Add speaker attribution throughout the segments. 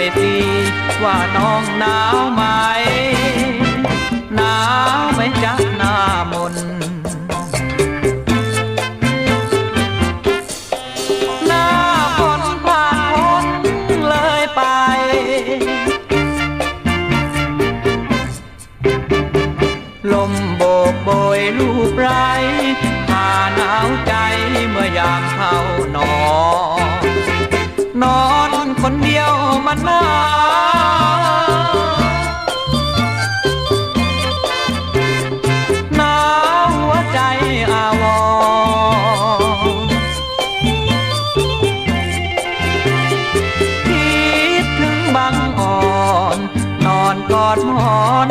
Speaker 1: อยสิว่าน้องหนาวไหมหนาวไหมจ๊ะหน้ามนหน้าฝนผ่านพ้นเลยไป ลมโบกโบยลูบไรพาหนาวใจเมื่อยามเข้านอนนอนคนเดียว มันหนาวหนาวหัวใจอาวรณ์คิดถึงบางอ่อน นอนกอดหมอน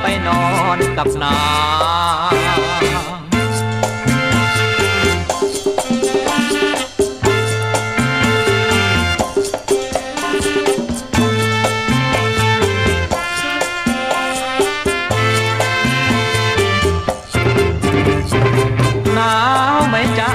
Speaker 1: ไปนอนกับนางหนาวไหมจ๊ะ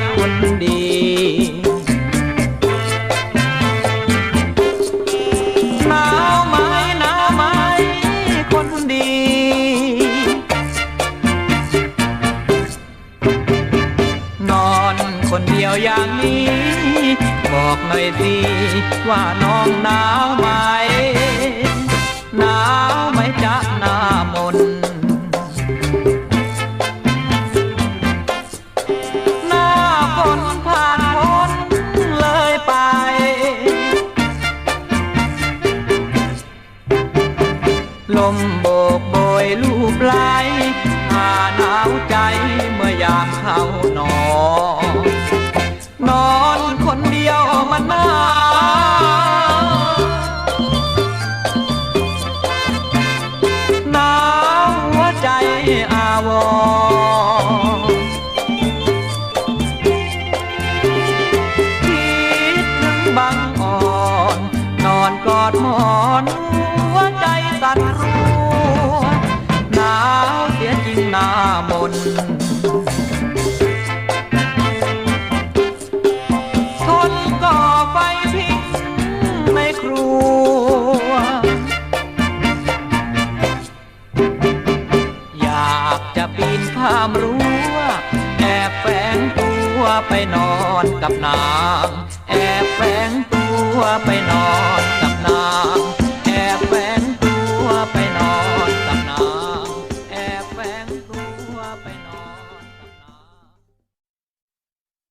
Speaker 1: คนเดียวอย่างนี้ บอกหน่อยสิว่าน้องหนาวไหมหนาวไหมจ๊ะหน้ามนหน้าฝนผ่านพ้นเลยไป ลมโบกโบยลูบไหลพาหนาวใจ คิดถึงบางอ่อน นอนกอดหมอนหัวใจสั่นรัวหนาวเสียจริงหน้ามน นข้ามรั้วแอบแฝงตัวไปนอนกับนาง แอบแฝงตัวไปนอน